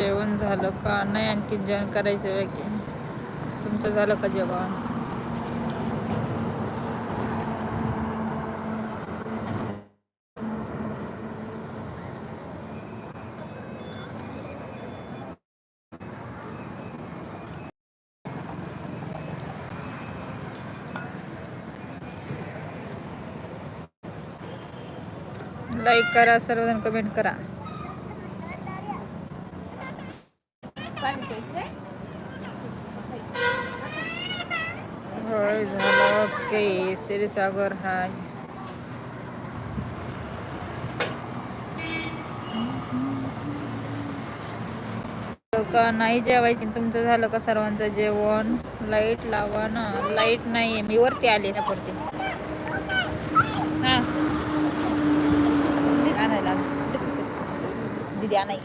जेवण झालं का? नाही आणखी जेवण करायचं बाकी तुमचं झालं का जेवण? लाईक करा सर्वजण कमेंट करा होय झालं ओके क्षीरसागर हाय. का नाही जेवायची? तुमचं झालं का सर्वांचं जेवण? लाइट लावा ना. लाइट नाहीये. मी वरती आले त्यावरती हा. आणायला दिदी आणाय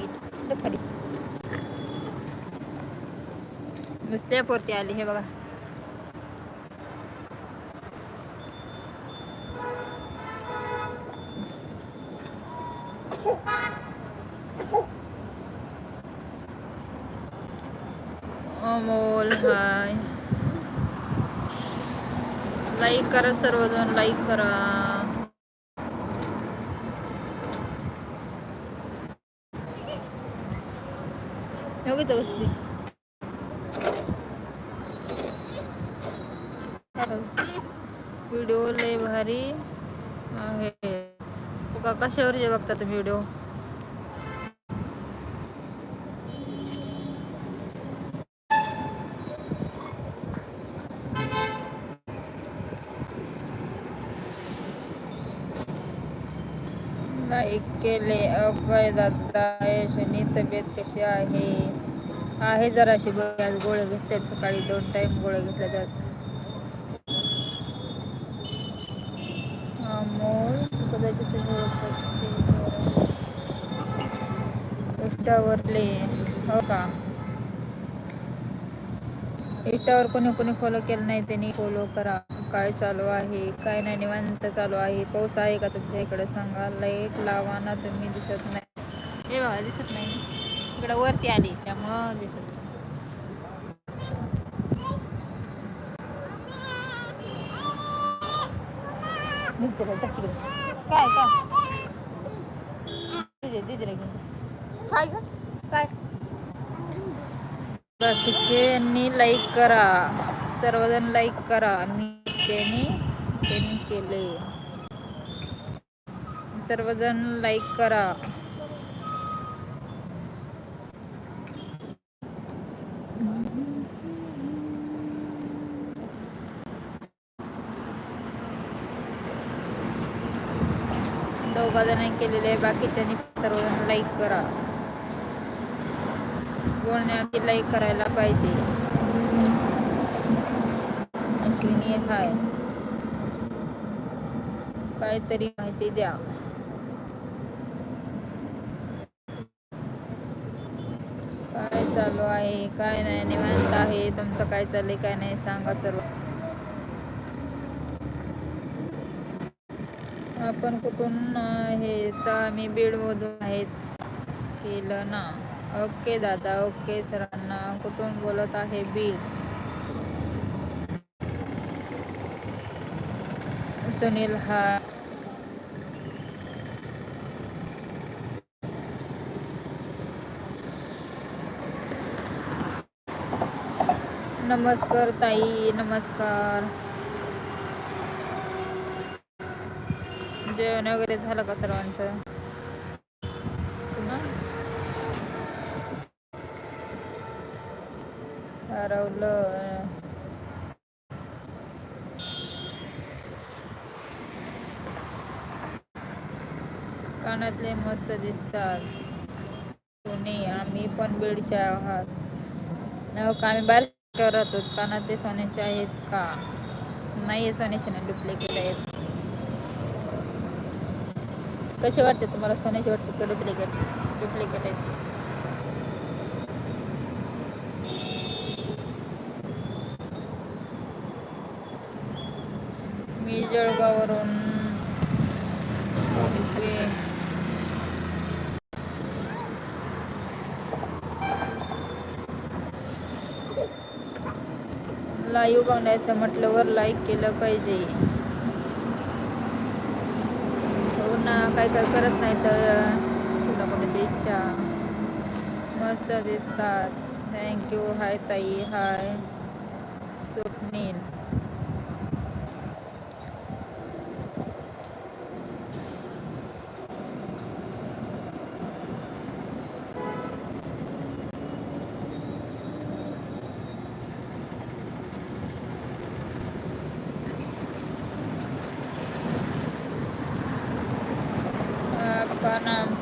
खाली मी वरती आली. हे बघा. अमोल हाय. लाईक करा सर्वजण लाईक करा. योगी तर बसली व्हिडिओ लय भारी आहे. हो का कशावर जे बघता तुम्ही व्हिडिओ लाईक केले अवघय दादा यशनी तब्येत कशी आहे? आहे जराशी बघ गोळ्या घेतल्यात सकाळी. दोन टाइम गोळ्या घेतल्या त्यात. अमोल कदाचित इंस्टावरले हो का? इंस्टावर कोणी कोणी फॉलो केलं नाही त्यांनी. फॉलो करा. काय चालू आहे काय नाही निवांत चालू आहे. पाऊस आहे का तुमच्या इकडे? सांगा. लाइट लावा ना तुम्ही. दिसत नाही. हे बघा दिसत नाही. इकडं वरती आली त्यामुळं दिसत नाही. काय काय? दिदे काय काय? लाईक करा. सर्वजण लाईक करा. आणि त्यांनी त्यांनी केले. सर्वजण लाईक करा. दोघा जणांनी केलेले आहे बाकीच्यांनी सर्वजण लाईक करा. कोणी लाईक करायला पाहिजे. अश्विनी हाय. काहीतरी माहिती द्या. काय चालू आहे? काय नाही निवांत आहे. तुमचं काय चाललंय काय नाही सांगा सर्व. आपण कुठून आहे? तर आम्ही बीडमधून आहेत. केलं ना? ओके दादा ओके सरांना. कुठून बोलत आहे? बीड. सुनील हा. नमस्कार ताई नमस्कार. जेवण वगैरे झालं का सर्वांचं? हरवलं. कानातले मस्त दिसतात. पुणे आम्ही पण बीडचे आहात. न का आम्ही बाहेर करत होत कानातले सोन्याचे आहेत का? नाही सोन्याचे नाही डुप्लिकेट आहेत. कसे वाटते तुम्हाला सोन्याचे वाटते? का डुप्लिकेट डुप्लिकेट आहेत. मी जळगाववरून ओके लाईव्ह बघण्याचं म्हटल्यावर लाईक केलं पाहिजे. हो ना काय काय करत नाही तर तुला कोणाची इच्छा. मस्त दिसतात. थँक्यू हाय ताई. हाय स्वप्नील.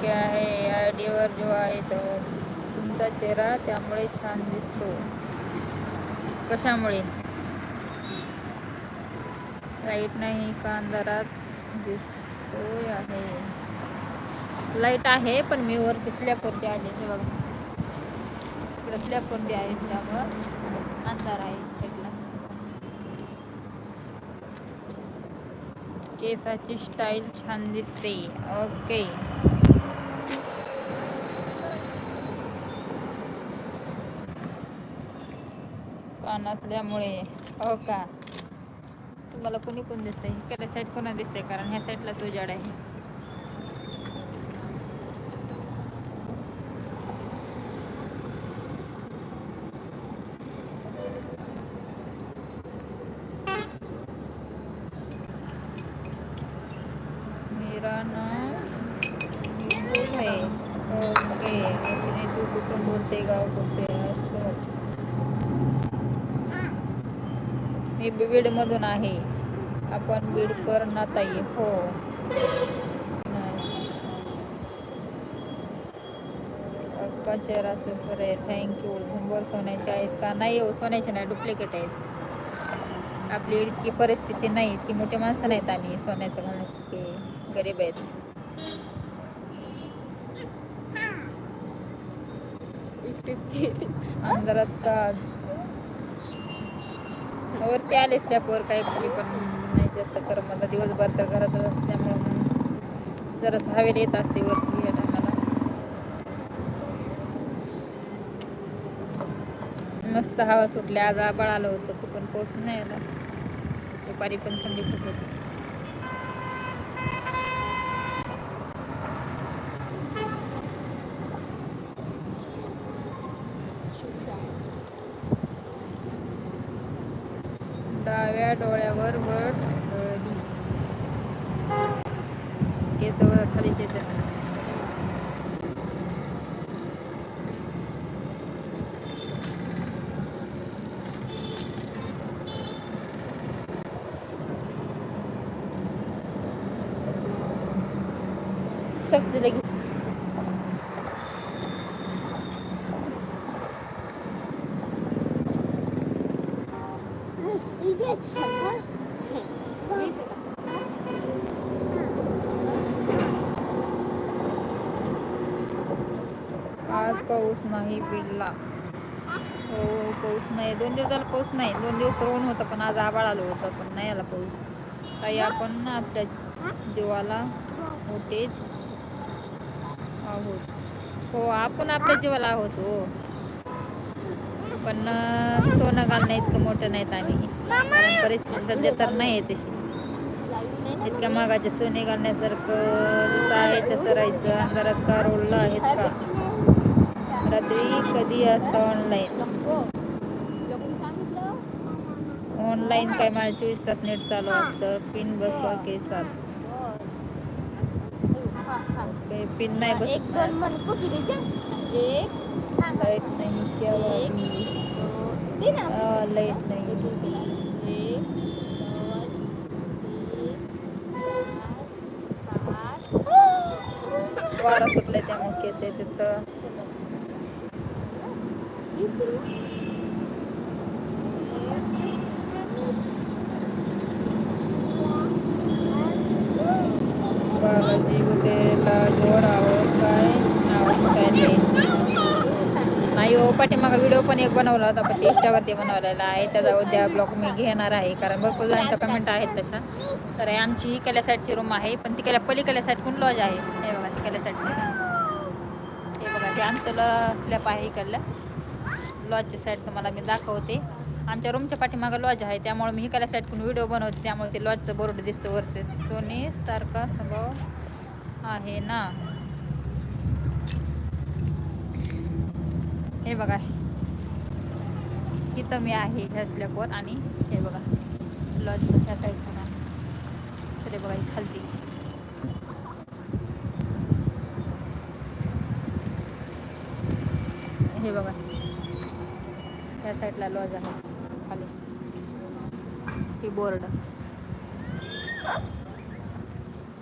आपका आहे क्या आयडीवर जो आहे तो तुमचा चेहरा त्यामुळे छान दिसतो. कशामुळे? लाइट नाही का अंधारात? दिसतोय आहे. लाइट आहे पण मी वर तिसल्या पुरती आले हे बघा. इकडं पुरती आहे त्यामुळं अंधार आहे साईडला केसाची स्टाईल छान दिसते. ओके असल्यामुळे. हो का? तुम्हाला कोणी कोण दिसतंय? इकडल्या साईड कोणा दिसतंय? कारण ह्या साईडलाच उजाड आहे. ओके. तू कुठून बोलते? गाव कुठे? मी बीडमधून आहे. आपण बीडकर ना ताई हो. अक्का चेहरा सफर आहे. थँक्यू झुंबर सोन्याचे आहेत का? नाही हो सोन्याचे नाही डुप्लिकेट आहेत. आपली इतकी परिस्थिती नाही इतकी मोठी माणसं नाहीत आम्ही सोन्याचं घालण्यात इतके गरीब आहेत. अंधारात का? वरती आले स्लॅपवर काही खाली पण नाही जास्त करम आता दिवसभर तर घरातच असल्यामुळं मग जरासं येत असते वरती या टायमाला. मस्त हवा सुटली. आज आबाळ आलं होतं. खूप पण पाऊस नाही आला. दुपारी पण थंडी खूप होती. डाव्या डोळ्यावर वड हळदी. केस खाली खालीच सबसे लगी आज पाऊस नाही पडला. हो पाऊस नाही. दोन दिवस झाला पाऊस नाही. दोन दिवस तर ऊन होतं पण आज आबाळ आलं होतं पण नाही आला पाऊस. ताई आपण ना आपल्या जीवाला मोठेच आहोत. हो आपण आपल्या जीवाला आहोत हो. पण सोनं घालणं इतकं मोठं नाहीत आम्ही. कारण परिस्थिती सध्या तर नाही आहे तशी. इतक्या मागाचे सोने घालण्यासारखं जसं आहे तसं राहायचं. अंधारात का रोडला आहेत का? रात्री कधी असतं ऑनलाईन ऑनलाईन काय माझं चोवीस तास नेट चालू असतं. पिन बसवा केसात. ओके पिन नाही एक बसत दोन मन पकडीचे एक लाइट नाही आ, लाइट नाही. एक दोन तीन चार पाच वारा सुटलाय त्यामुळे केस येते तर बालाजी बुतेला जोर आवर काय नाही हो पाठीमागा व्हिडिओ पण एक बनवला होता पण इंस्टावरती बनवलेला आहे. त्याचा उद्या ब्लॉग मी घेणार आहे कारण भरपूर जणांच्या कमेंट आहेत तशा. तर आमची ही केल्या साईडची रूम आहे पण तिकडल्या पलीकल्या साईड कोण लॉज आहे? हे बघा तिकडल्या साईडची ते बघा ते आमचं ल स्लॅप आहे इकडलं. लॉजच्या साईड तुम्हाला मी दाखवते. आमच्या रूमच्या पाठीमागं लॉज आहे त्यामुळे मी हिकाला साईडकडून व्हिडिओ बनवते त्यामुळे ते लॉजचं बोर्ड दिसतं वरचे. सोने सारखा स्वभाव आहे ना? हे बघा. इथं मी आहे ह्या स्लॅपवर आणि हे बघा लॉज ह्या साईडला तर हे बघा ही खालती. हे बघा. ह्या साईडला लॉज आहे. खाली. ही बोर्ड.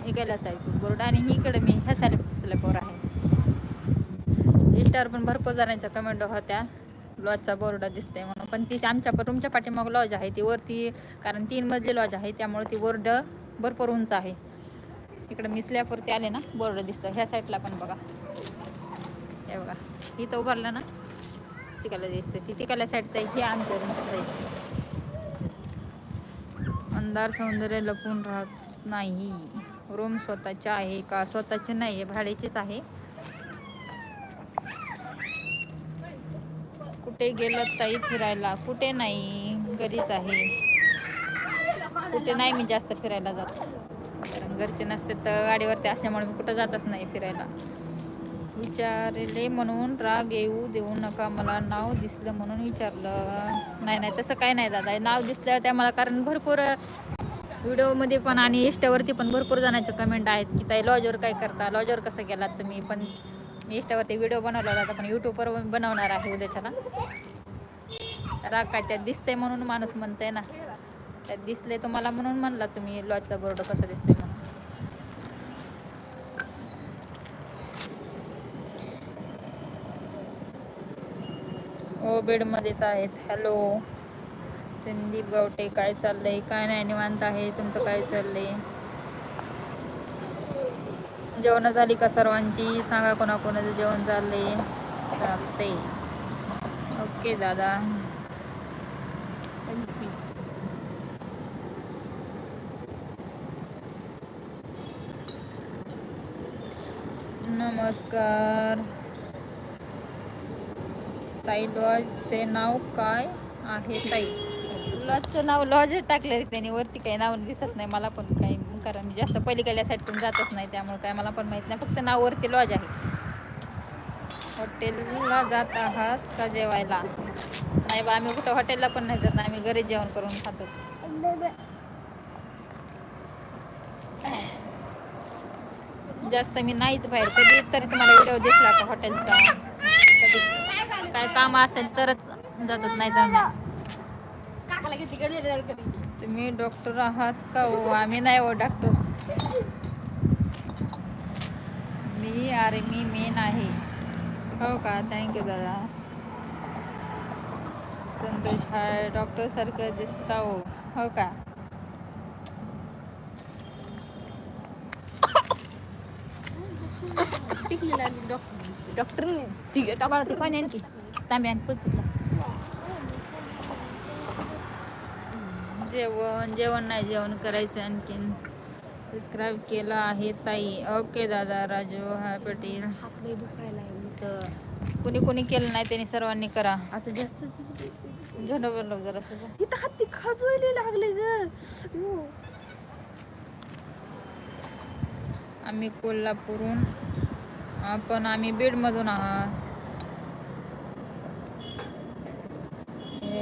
इकडल्या साईड बोर्ड. आणि ही इकडे मी ह्या साईड स्लॅपवर आहे. इंस्टावर पण भरपूर जणांच्या कमेंट होत्या. लॉजचा बोर्ड दिसते म्हणून. पण ती आमच्या पण रूमच्या पाठीमाग लॉज आहे. ती वरती कारण तीन मजली लॉज आहे. त्यामुळे ती बोर्ड भरपूर उंच आहे. इकडे मी स्लॅबवरती आले ना. बोर्ड दिसतं ह्या साईडला पण बघा. हे बघा. इथं उभारलं ना? तिकडला दिसते. ती तिकडल्या साईडचं आहे हे आमच्या रूमचं साईड अंधार सौंदर्य लपून राहत नाही. रूम स्वतःच्या आहे का? स्वतःचे नाही आहे भाड्याचेच आहे. कुठे गेलं ताई फिरायला? कुठे नाही? घरीच आहे. कुठे नाही मी जास्त फिरायला जात. कारण घरचे नसते तर गाडीवरती असल्यामुळे मी कुठं जातच नाही फिरायला. विचारले म्हणून राग येऊ देऊ नका मला नाव दिसलं म्हणून विचारलं. नाही नाही तसं काय नाही दादा. नाव दिसलं त्या मला कारण भरपूर व्हिडिओमध्ये पण आणि इष्टावरती पण भरपूर जणांचे कमेंट आहेत की ताई लॉजवर काय करता? लॉजवर कसं गेलात तुम्ही? पण मी इष्टावरती व्हिडिओ बनवला होता पण यूट्यूबवर बनवणार आहे उद्याच्याला. राग काय त्यात दिसतंय म्हणून माणूस म्हणतंय ना. त्यात दिसले तुम्हाला म्हणून म्हणला तुम्ही लॉजचा बोर्ड कसं दिसतंय म्हणून? हो बेडमध्येच आहेत. हॅलो संदीप गावटे काय चाललंय? काय नाही निवांत आहे. तुमचं काय चाललंय? जेवण झाली का सर्वांची? सांगा कोणाकोणाचं जेवण चाललंय चालते ओके दादा. नमस्कार. ताई लॉजचे नाव काय आहे ताई? लॉजचं नाव लॉजच टाकले त्यांनी. वरती काही नाव दिसत नाही मला पण काही कारण मी जास्त पलीकडल्या साईडतून जातच नाही त्यामुळे काय मला पण माहीत नाही. फक्त नाव वरती लॉज आहे. हॉटेलला जात आहात का जेवायला? नाही बा आम्ही कुठं हॉटेलला पण नाही जात. आम्ही घरी जेवण करून खातो. जास्त मी नाहीच बाहेर. कधी तरी तुम्हाला व्हिडिओ दिसला का हॉटेलचा? काम असेल तरच जातात नाही तर नाही तुम्ही डॉक्टर आहात का हो? आम्ही नाही हो डॉक्टर मी आर्मी मेन आहे. हो का? थँक्यू दादा. संतोष हाय डॉक्टर सारखं दिसता हो. हो का? टिकलेला डॉक्टर डॉक्टरने ठीक आहे टपाला ते पाणी आणखी तांबे आण पळतीला जेवण जेवण नाही जेवण करायचं आणखीन. सबस्क्राईब केलं आहे ताई. ओके दादा राजू हा पटेल. दुखायला तर कुणी कुणी केलं नाही त्यांनी सर्वांनी करा. आता जास्त झेंडा बोललो जरा इथं हाती खाजवायला लागले ग. आम्ही कोल्हापूरहून आपण आम्ही बीडमधून आहात.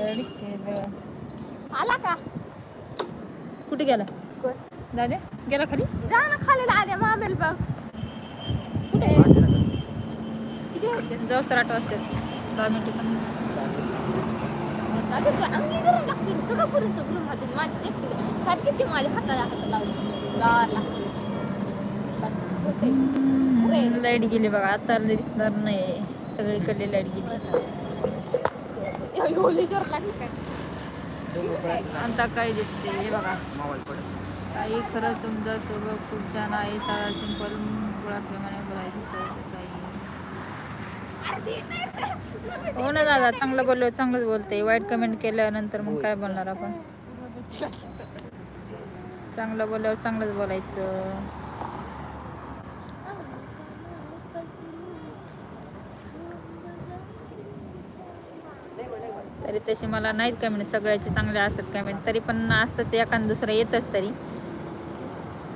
केलं. आला का? कुठे गेला? दादा गेला खाली? जा ना खाली दाद्या मामेल बघ. कुठे? जाऊस तर आठ वाजते. दहा मिनिटं दादा लागते. सगळं हातून माझी सारखी ती माझ्या हाताला हात लावून. गार लागते. लाइट गेली बघा. आता दिसणार नाही सगळीकडली लाइट गेली. आता काय दिसते हे बघा. काही खरं तुमचा सोबत खूप छान आहे. साधा सिंपल मुळाप्रमाणे बोलायचं हो ना दादा चांगलं बोललो चांगलंच बोलते वाईट कमेंट केल्यानंतर मग काय बोलणार आपण? चांगलं बोलल्यावर चांगलंच बोलायचं. तरी तसे मला नाहीत कमेंट सगळ्याचे चांगले असतात कमेंट तरी पण असतात एखाद दुसरं येतच तरी.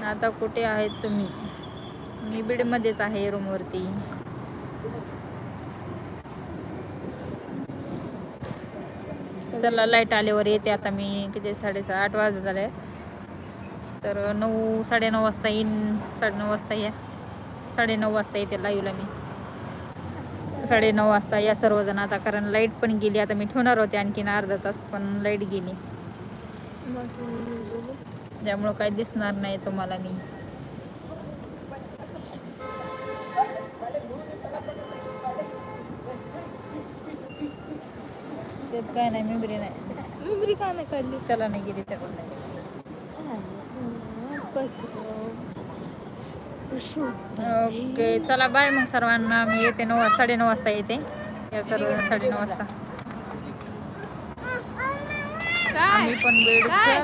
आता कुठे आहेत तुम्ही? मी बीडमध्येच आहे रूमवरती चला लाइट आल्यावर येते आता मी. किती? साडेसहा आठ वाजत झाले. तर नऊ साडेनऊ वाजता येईन. साडेनऊ वाजता या. साडेनऊ वाजता येते लाईव्हला मी. साडेनऊ वाजता या सर्वजण आता कारण लाइट पण गेली आता मी ठेवणार होते आणखीन अर्धा तास पण लाइट गेली. त्यामुळं काही दिसणार नाही तुम्हाला मी. त्यात काय नाही मेमरी नाही. मेमरी का नाही काढली? चला नाही गेली त्याकडून नाही. ओके चला बाय मग सर्वांना. मी येते नऊ साडेनऊ वाजता येते. या सर्व साडेनऊ वाजता. आम्ही पण काय?